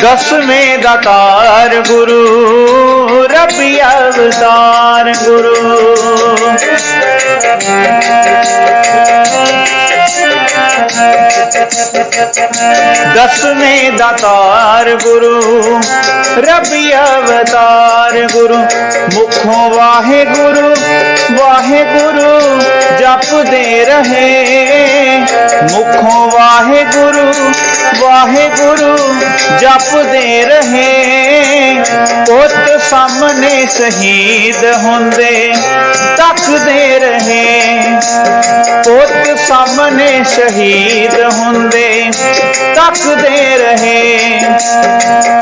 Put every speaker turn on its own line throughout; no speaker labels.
ਦਸਵੇਂ ਦਾਤਾਰ ਗੁਰੂ ਰੱਬੀ ਅਵਤਾਰ ਗੁਰੂ ਦਸਵੇਂ ਦਾਤਾਰ ਗੁਰੂ ਰੱਬੀ ਅਵਤਾਰ ਗੁਰੂ ਮੁਖੋਂ ਵਾਹਿਗੁਰੂ ਵਾਹਿਗੁਰੂ ਜਪਦੇ ਰਹੇ। ਮੁਖੋਂ ਵਾਹਿਗੁਰੂ ਵਾਹਿਗੁਰੂ ਜਪਦੇ ਰਹੇ। ਪੁੱਤ ਸਾਹਮਣੇ ਸ਼ਹੀਦ ਹੁੰਦੇ ਤੱਕਦੇ ਰਹੇ। ਪੁੱਤ ਸਾਹਮਣੇ ਸ਼ਹੀਦ ਹੁੰਦੇ ਤੱਕਦੇ ਰਹੇ।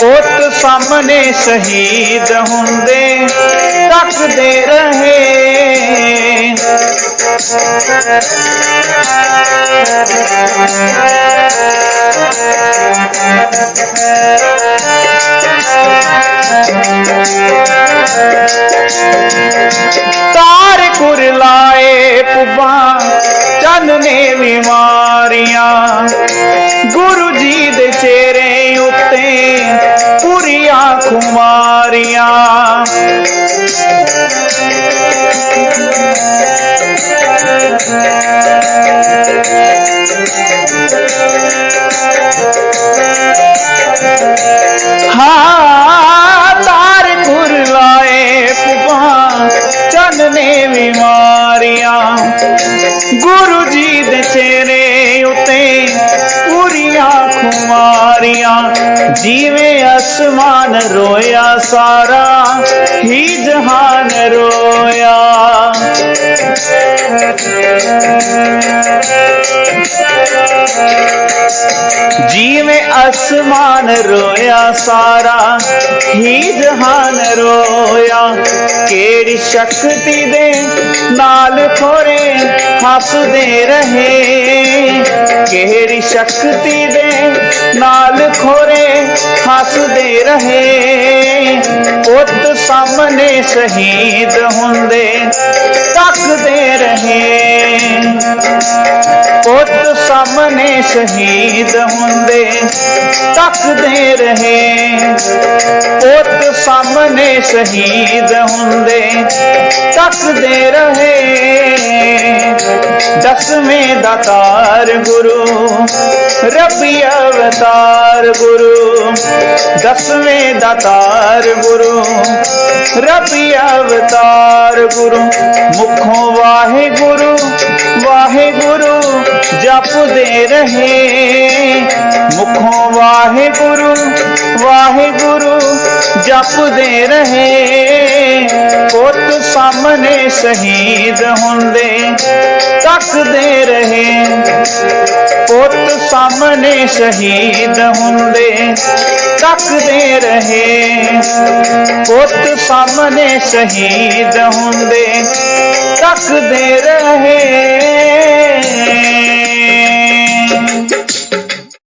ਪੁੱਤ ਸਾਹਮਣੇ ਸ਼ਹੀਦ ਹੁੰਦੇ ਤੱਕਦੇ ਰਹੇ। ਤਾਰ ਕੁਰ ਲਾਏ ਪੁੱਬਾਂ ਚੰਨ ਨੇ ਬਿਮਾਰੀਆਂ ਗੁਰੂ ਜੀ ਦੇ ਚਿਹਰੇ ਉੱਤੇ ਪੁਰੀਆਂ ਖੁਮਾਰੀਆਂ। ਹਾਂ ਤਾਰ ਕੁਰ ਲਾਏ ਪੁੱਬਾਂ ਚੰਨ ਨੇ ਬਿਮਾਰੀਆਂ ਗੁਰੂ ਜੀ ਦੇ ਚਿਹਰੇ ਉੱਤੇ ਪੂਰੀਆਂ ਖੁਮਾਰੀਆਂ, ਜਿਵੇਂ ਅਸਮਾਨ ਰੋਇਆ ਸਾਰਾ, ਹੀ ਜਹਾਨ ਰੋਇਆ। ਜਿਵੇਂ ਅਸਮਾਨ ਰੋਇਆ, ਸਾਰਾ ਹੀ ਜਹਾਨ ਰੋਇਆ। ਕਿਹੜੀ ਸ਼ਕਤੀ ਦੇ ਨਾਲ ਖੋਰੇ, ਹੱਸਦੇ ਰਹੇ। ਕਿਹੜੀ ਸ਼ਕਤੀ ਦੇ ਨਾਲ ਖੋਰੇ, ਹੱਸਦੇ ਰਹੇ। ਪੁੱਤ ਸਾਹਮਣੇ ਸ਼ਹੀਦ ਹੁੰਦੇ ਤੱਕਦੇ ਰਹੇ। ਪੁੱਤ ਸਾਹਮਣੇ ਸ਼ਹੀਦ ਹੁੰਦੇ ਤੱਕਦੇ ਰਹੇ। ਪੁੱਤ ਸਾਹਮਣੇ ਸ਼ਹੀਦ ਹੁੰਦੇ ਤੱਕਦੇ ਰਹੇ। ਦਸਵੇਂ ਦਾਤਾਰ ਗੁਰੂ, ਰੱਬੀ ਅਵਤਾਰ ਗੁਰੂ। ਦਸਵੇਂ ਦਾਤਾਰ ਗੁਰੂ, ਰੱਬੀ ਅਵਤਾਰ ਗੁਰੂ। ਮੁਖੋਂ ਵਾਹਿਗੁਰੂ ਵਾਹਿਗੁਰੂ, ਜਪਦੇ ਰਹੇ। ਮੁਖੋਂ ਵਾਹਿਗੁਰੂ ਵਾਹਿਗੁਰੂ ਜਪਦੇ ਰਹੇ। ਪੁੱਤ ਸਾਹਮਣੇ ਸ਼ਹੀਦ ਹੁੰਦੇ ਤੱਕਦੇ ਰਹੇ। ਪੁੱਤ ਸਾਹਮਣੇ ਸ਼ਹੀਦ ਹੁੰਦੇ ਤੱਕਦੇ ਰਹੇ। ਪੁੱਤ ਸਾਹਮਣੇ ਸ਼ਹੀਦ ਹੁੰਦੇ ਤੱਕਦੇ ਰਹੇ।